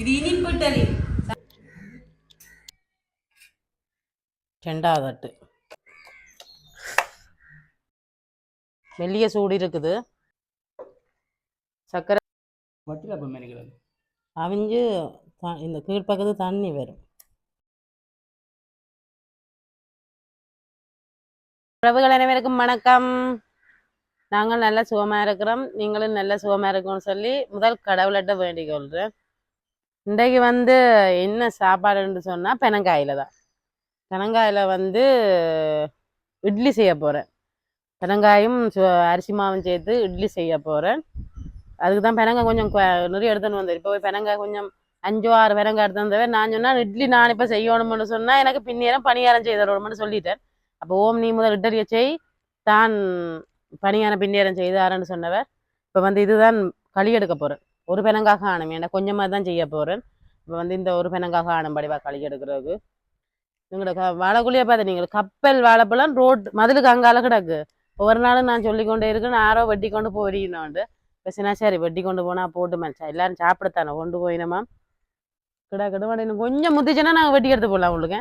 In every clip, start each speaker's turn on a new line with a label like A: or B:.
A: இது இனிப்பு இட்டலி
B: ரெண்டாவது தட்டு. மெல்லிய சூடு இருக்குது. சர்க்கரை
C: வட்டில மெனிக்கிறது
B: அவிஞ்சு இந்த கீழ்ப்பக்கத்து தண்ணி வரும். உறவுகள் அனைவருக்கும் வணக்கம். நாங்கள் நல்ல சுகமாக இருக்கிறோம். நீங்களும் நல்ல சுகமாக இருக்கணும்னு சொல்லி முதல் கடவுள்கிட்ட வேண்டிக் கொள்கிறேன் இன்றைக்கு வந்து என்ன சாப்பாடுன்னு சொன்னால் பெனங்காயில் தான். பெனங்காயில் வந்து இட்லி செய்ய போகிறேன் பெனங்காயும் சு- அரிசி மாவும் சேர்த்து இட்லி செய்ய போகிறேன் அதுக்கு தான் பெனங்காய் கொஞ்சம் நிறைய எடுத்துன்னு வந்தேன். இப்போ போய் பெனங்காய் கொஞ்சம் அஞ்சோ ஆறு பெனங்காய் எடுத்து வந்தவே நான் சொன்னால் இட்லி நான் இப்போ செய்யணும்னு சொன்னால் எனக்கு பின்னேரம் பணியாரம் செய்தரோம்னு சொல்லிட்டேன். அப்போ ஓம் நீ முதல் இட்டலியை செய். தான் பணியாரம் பின்னேரம் செய்தாரன்னு சொன்னவர். இப்போ வந்து இதுதான் களி எடுக்க போகிறேன் ஒரு பெனங்காய் ஆணும் ஏன்னா கொஞ்சமாக தான் செய்ய போகிறேன் இப்போ வந்து இந்த ஒரு பெனங்காக காணும் படிவா களி எடுக்கிறதுக்கு. எங்களோட க வாழைக்குழியை பார்த்து நீங்கள் கப்பல் வாழைப்பழம் ரோட் மதிலுக்கு அங்கால கிடக்கு. ஒவ்வொரு நாளும் நான் சொல்லிக்கொண்டே இருக்கேன். யாரோ வெட்டி கொண்டு போறீங்கன்னு பேசினா சரி வெட்டி கொண்டு போனால் போட்டு மனுஷன் எல்லாரும் சாப்பிடத்தானே கொண்டு போயினமா கிடா கிட இன்னும் கொஞ்சம் முத்திச்சுன்னா நாங்கள் வெட்டி எடுத்து போடலாம் உங்களுக்கு.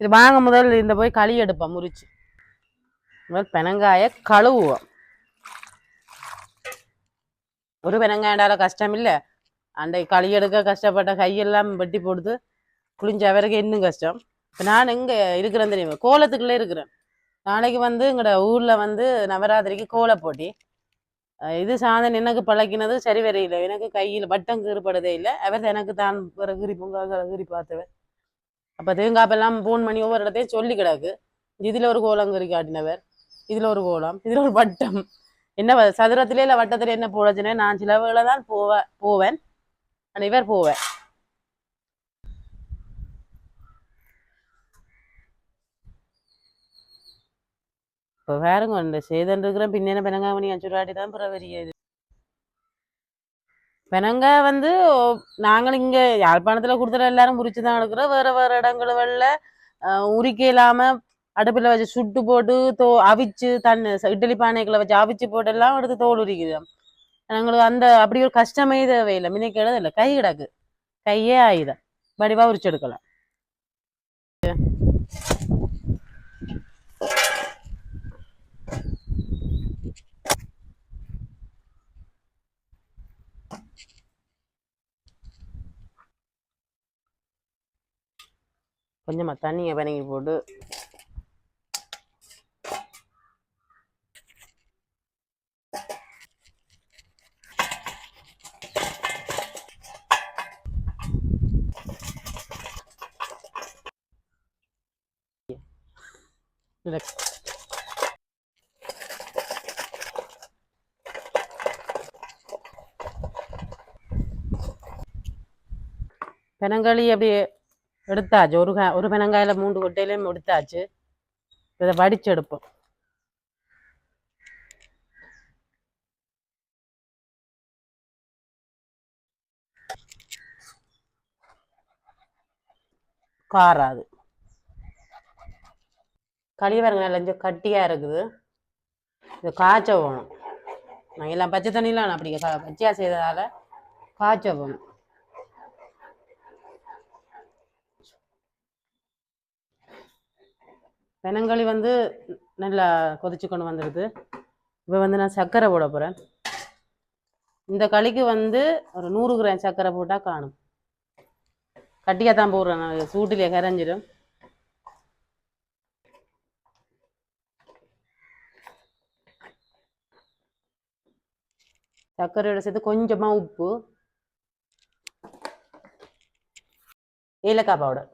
B: இது வாங்க முதல் இந்த போய் களி எடுப்போம் முறிச்சு. முதல் பெனங்காயை கழுவுவோம். ஒரு பெனங்காண்டால கஷ்டம் இல்லை அண்டை களி எடுக்க கஷ்டப்பட்ட கையெல்லாம் வெட்டி போடுது. குளிஞ்ச வரைக்கும் இன்னும் கஷ்டம். இப்போ நான் எங்கே இருக்கிறேன் தெரியுமா? கோலத்துக்குள்ளே இருக்கிறேன். நாளைக்கு வந்து எங்களோட ஊரில் வந்து நவராத்திரிக்கு கோல போட்டி. இது சாதன் எனக்கு பழக்கினது சரி வரையில எனக்கு கையில் வட்டம் கீறுபடுதே இல்லை. அவர் எனக்கு தான் பிற கீறி பொங்க கீறி பார்த்தவர். அப்போ தேங்காப்பெல்லாம் ஃபோன் பண்ணி ஒவ்வொரு இடத்தையும் சொல்லி கிடக்கு. இதில் ஒரு கோலம் கீறி காட்டினவர். இதில் ஒரு கோலம். இதில் ஒரு வட்டம். என்ன சதுரத்திலே இல்லை வட்டத்திலே என்ன போடச்சுனே நான் சில வேளை தான் போவேன். போவேன் அனைவர் போவேன். இப்போ வேறுங்க இந்த சேதன் இருக்கிற பின்னேன பெனங்காய் மணி அஞ்சு ரூபாட்டி தான் பிறவரியாது பெனங்காய் வந்து நாங்களும் நாங்கள் இங்கே யாழ்ப்பாணத்தில் கொடுத்துட எல்லாரும் முறிச்சு தான் எடுக்கிறோம் வேறு வேறு இடங்களில் உரிக்க இல்லாமல் அடுப்பில் வச்சு சுட்டு போட்டு தோ அவிச்சு தண்ணி இட்லி பானைகளை வச்சு அவிச்சு போட்டு எல்லாம் எடுத்து தோல் உரிக்கிறோம் எங்களுக்கு அந்த அப்படி ஒரு கஷ்டமே தேவையில்லை. மின்னைக்கு இல்லை கை கிடக்கு. கையே ஆயுதம். வடிவாக உரிச்சு எடுக்கலாம். கொஞ்சமாக தண்ணியை பனங்கி போட்டு இதுல பெனங்களி அப்படி எடுத்தாச்சு. ஒரு ஒரு பெனங்காயில் மூன்று கொட்டையிலையும் எடுத்தாச்சு. இதை வடிச்சு எடுப்போம் காராது. களி பாருங்க கொஞ்சம் கட்டியாக இருக்குது. இது காய்ச்ச போகணும் நான் எல்லாம் பச்சை தண்ணியெலாம் நான் அப்படி க- பச்சையாக செய்ததால் காய்ச்ச போகணும் பெனங்களி வந்து நல்லா கொதிச்சு கொண்டு வந்துடுது இப்போ வந்து நான் சர்க்கரை போட போகிறேன் இந்த களிக்கு வந்து ஒரு நூறு கிராம் சர்க்கரை போட்டால் காணும். கட்டியாக தான் போடுறேன் நான். சூட்டிலே கரைஞ்சிடும். சர்க்கரையோட சேர்த்து கொஞ்சமாக உப்பு. ஏலக்காய் பவுடர்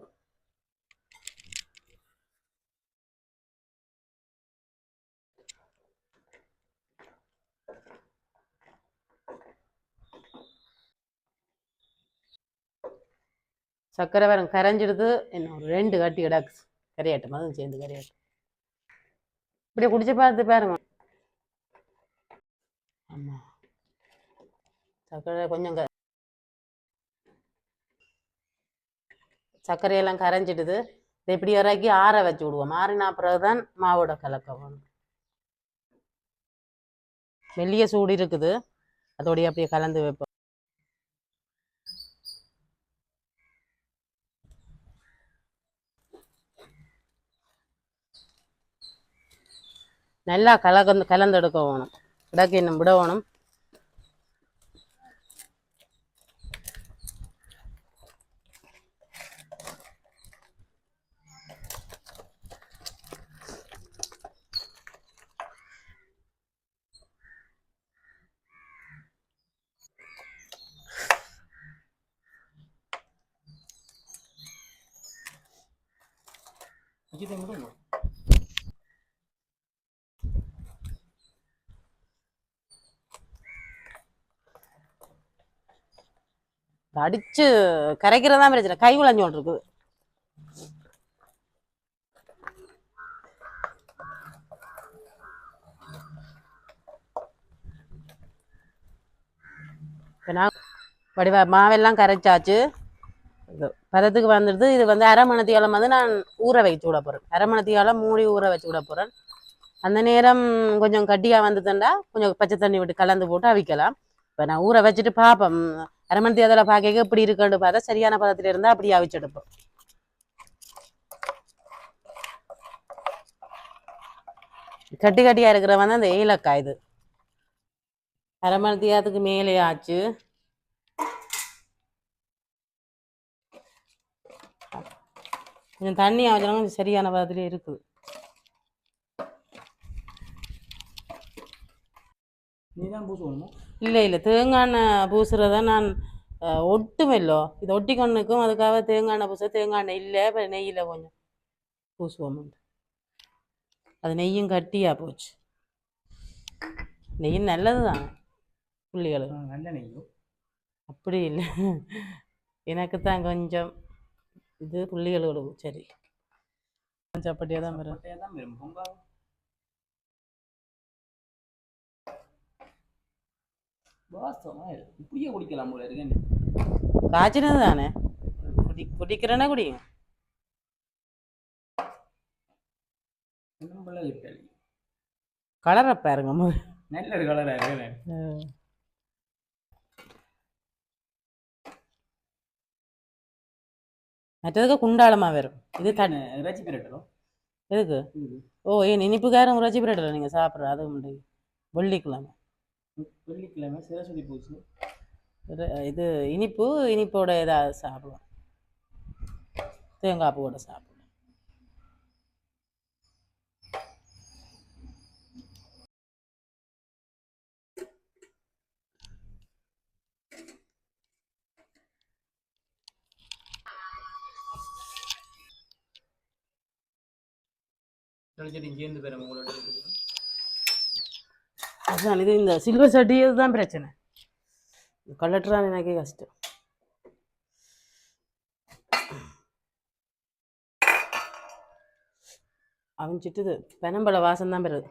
B: சர்க்கரை வேற கரைஞ்சிடுது என்ன ஒரு ரெண்டு கட்டி கிடக்கு. கரையாட்டம் அதுவும் சேர்ந்து கரையாட்டம் இப்படி குடிச்சு பார்த்து பாருங்க. ஆமாம் சர்க்கரை கொஞ்சம் க சர்க்கரையெல்லாம் கரைஞ்சிடுது. இதை இப்படி இறக்கி ஆற வச்சு விடுவோம். ஆறினா பிறகு தான் மாவோட கலக்க வேணும் மெல்லிய சூடு இருக்குது. அதோடய அப்படியே கலந்து வைப்போம். நல்லா கலந்து கலந்தெடுக்க வேணும் இடக்கு இன்னும் விட வேணும்
C: வச்சுட்டு விடுங்க
B: அடிச்சு கரைக்கிறதா பிரச்சனை. கை விளைஞ்சோண்டு இருக்குது இப்போ நான் வடிவ மாவெல்லாம் கரைச்சாச்சு. பதத்துக்கு வந்துடுது. இது வந்து அரை மணத்தியாலம் வந்து நான் ஊற வச்சு விட போறேன். அரை மணத்தியாலம் மூடி ஊற வச்சு விட போறேன். அந்த நேரம் கொஞ்சம் கட்டியா வந்துதுண்டா கொஞ்சம் பச்சை தண்ணி விட்டு கலந்து போட்டு அவிக்கலாம். இப்போ நான் ஊற வச்சுட்டு பார்ப்பேன் அரமன் தேர்தலை பார்க்க இப்படி இருக்குன்னு பார்த்தா சரியான பதத்தில் இருந்தால் அப்படியே அவிச்செடுப்போம் கட்டி கட்டியாக இருக்கிறவன் தான் அந்த ஏலக்காய் இது. அரை மணி மேலே ஆச்சு. கொஞ்சம் தண்ணி ஆச்சுனா கொஞ்சம் சரியான பதத்துல இருக்குது.
C: நீ தான்
B: இல்லை இல்லை. தேங்காய் எண்ணெய் பூசுறத நான் ஒட்டுமில்லோ. இது ஒட்டிக்கொண்டுக்கும் அதுக்காக தேங்காய் பூச தேங்காய் எண்ணெய் இல்லை இப்போ நெய்யில் கொஞ்சம் பூசுவோம் அது நெய்யும் கட்டியா போச்சு. நெய் நல்லது தான் புள்ளிகளுக்கு
C: நல்ல நெய்யோ?
B: அப்படி இல்லை. எனக்கு தான் கொஞ்சம் இது புள்ளிகளோட சரி. சப்பட்டியாக தான் வரும்
C: பட்டையாக தான் வரும் பொங்கா வாசமா இப்படியே குடிக்கலாம் போல இருக்கு. என்ன?
B: காய்ச்சினது தானே? குடி குடிக்கிறேன்னா குடிங்க. கலரை பாருங்க.
C: நல்ல ஒரு கலரா இருக்கு
B: மற்றதுக்கு குண்டாளமாக வரும் இது தண்ணி
C: இறைச்சி பிரட்டலோ?
B: எதுக்கு? ஓ ஏன் இனிப்புக்காரம் உரைச்சி பிரெட்டில் நீங்கள் சாப்பிட்ற அது முடியும் வெள்ளிக்கிழமை.
C: வெள்ளிக்கிழமை சரஸ்வதி பூஜை.
B: இது- இனிப்பு இனிப்போட ஏதாவது சாப்பிடுவோம். தேங்காய் பூவோட சாப்பிடுவோம்.
C: செடி சேர்ந்து உங்களோட
B: அதுதான் இது இந்த சில்வர் சட்டி தான் பிரச்சனை கலட்டுறான்னு எனக்கே கஷ்டம். அவன் சிட்டுது. பெனம்பழ வாசம் தான் பெறுது.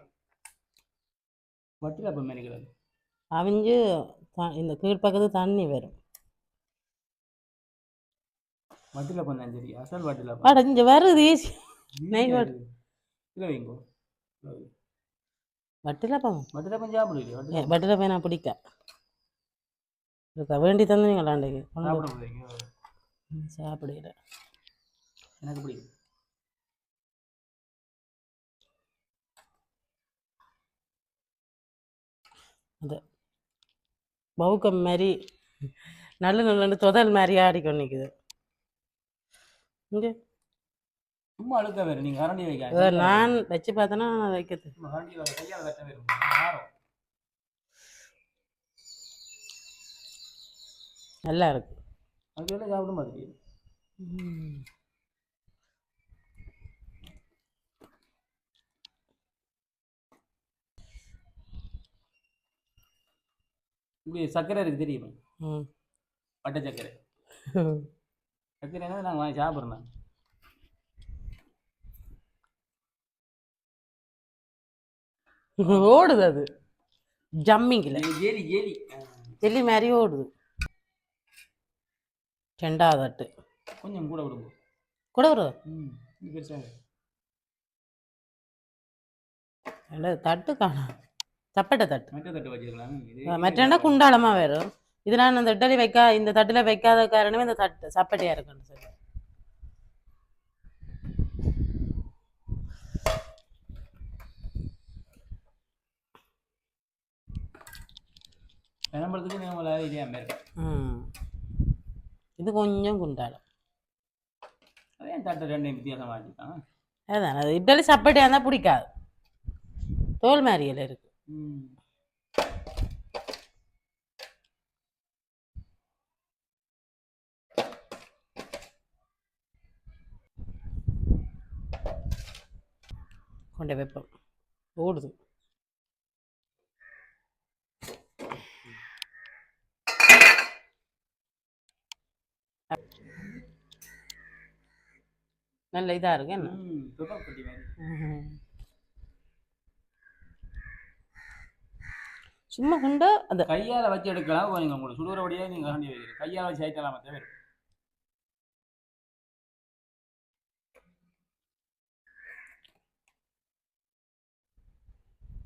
C: வட்டில அப்போ மேனிக்கிறது
B: அவிஞ்சு இந்த கீழ்ப்பக்கத்து தண்ணி வரும்.
C: வட்டில பண்ணா சரி அசல் வட்டில
B: அட இங்க வருது.
C: இல்லை வைங்கோ.
B: வட்டில பாவம்
C: வட்டில கொஞ்சம் சாப்பிடுவீங்க வட்டில
B: வட்டில போய் நான் பிடிக்க. இருக்கா வேண்டி தந்தீங்களா அன்றைக்கு
C: சாப்பிட போறீங்க?
B: சாப்பிடல
C: எனக்கு பிடிக்கும்.
B: அது பவுக்கம் மாதிரி நல்ல நல்ல தொதல் மாதிரி ஆடிக்கொண்டு நிற்குது இங்கே.
C: சும்மா அழுக்க வேறு. நீங்கள் கரண்டி வைக்க.
B: நான் வச்சு பார்த்தேன்னா நான் வைக்கிறது.
C: கரண்டி வர. கையால் வெட்ட வேறு. மாறும்.
B: நல்லா இருக்கு.
C: அது வேலை சாப்பிட மாதிரி. இப்படி சர்க்கரை இருக்கு தெரியுமா?
B: ம்.
C: பட்டை சர்க்கரை சர்க்கரைனா நாங்கள் வாங்கி சாப்பிட்றோம்.
B: ஓடுது அது. ஜம்மிங்கில்.
C: ஜேலி ஜேலி
B: ஜெல்லி மாதிரி ஓடுது. ரெண்டாவது அட்டு
C: கொஞ்சம் கூட விடுங்க
B: கூட வருது
C: ம் இது பெருசாக
B: ரெண்டாவது தட்டு காணும் சப்பட்டை தட்டு. மற்றண்டா குண்டாளமா வரும் இது நான் அந்த இட்டலி வைக்கா இந்த தட்டுல வைக்காத காரணமே இந்த தட்டு சப்பட்டையா இருக்குன்னு சொல்லி.
C: கிளம்புறதுக்கு நம்மள இதே இருக்கு.
B: ம். இது கொஞ்சம் குண்டாடும்
C: அதே தட்டு ரெண்டையும் வித்தியாசமாக வச்சுருக்காங்க?
B: அதான் அது இட்லி சப்பட்டியாக இருந்தால் பிடிக்காது. தோல் மாதிரியில் இருக்கு. கொண்டு வைப்போம். ஓடுது. நல்ல இதாக இருக்கு என்ன. சும்மா குண்டா? அந்த
C: கையால் வச்சு எடுக்கலாம். கொஞ்சம் உங்களுக்கு சுடுறபடியே நீங்கள் கண்டி வைக்கிறீங்க. கையால் வச்சு ஐட்டலாம் தேவை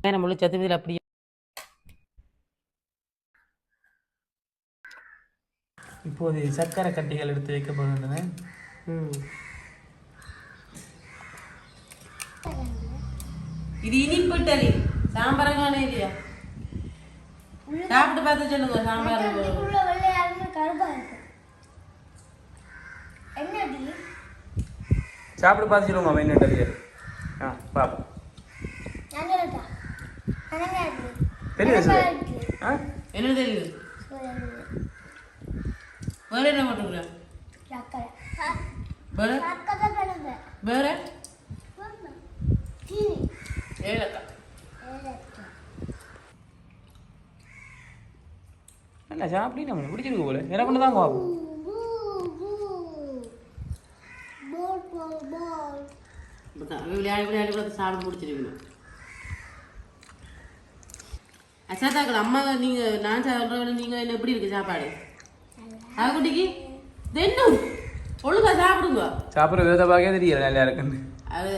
B: வேற முழு சத்துவதில் அப்படியே
C: இப்போது சக்கரை கட்டிகள் எடுத்து வைக்கப்படுகின்றன.
B: இது இனிப்பு இட்டலி சாம்பாரங்கான இல்லையா? சாப்பிட்டு பார்த்து சொல்லுங்க சாம்பார்
C: சாப்பிட்டு பார்த்து சொல்லுங்க என்ன பேர் ஆ பாப்பா
A: நல்லதா அனங்காது
C: தெரியுது
B: என்ன தெரியுது வேற என்ன
A: சக்கரை.
B: வேற? வேற? ஏலக்காய்
C: என்ன சாப்பிட்டு நம்ம பிடிச்சிருக்கு போல. எனக்கு ஒன்று தான்
B: விளையாடி விளையாடி பார்த்து சாப்பிட்டு முடிச்சிருக்கணும் அசாத்தாக்கள் அம்மா நீங்க நான் சொல்றவங்க நீங்க என்ன எப்படி இருக்கு சாப்பாடு? ஆகுட்டிக்கு? தென்னும். ஒழுங்கா சாப்பிடுங்க.
C: சாப்பிட்ற விதத்தை பார்க்கவே தெரியல நல்லா இருக்குன்னு.
B: அது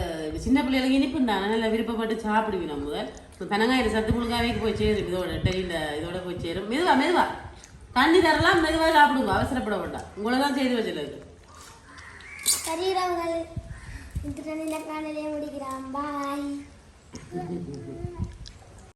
B: சின்ன பிள்ளைகளுக்கு இனிப்புண்டாங்க நல்லா விருப்பப்பட்டு சாப்பிடுவீங்க நம்ம இப்போ பனங்காயிரம் சத்து முழுங்காவைக்கு போய் சேரும். இதோட டெய்ல இதோட போய் சேரும். மெதுவா மெதுவா. தண்ணி தரலாம் மெதுவா சாப்பிடுங்க. அவசரப்பட வேண்டாம். உங்களை தான் செய்து வச்சிருக்கு
A: கரீரவங்கள் இந்த காலையிலே முடிக்கிறான். பாய்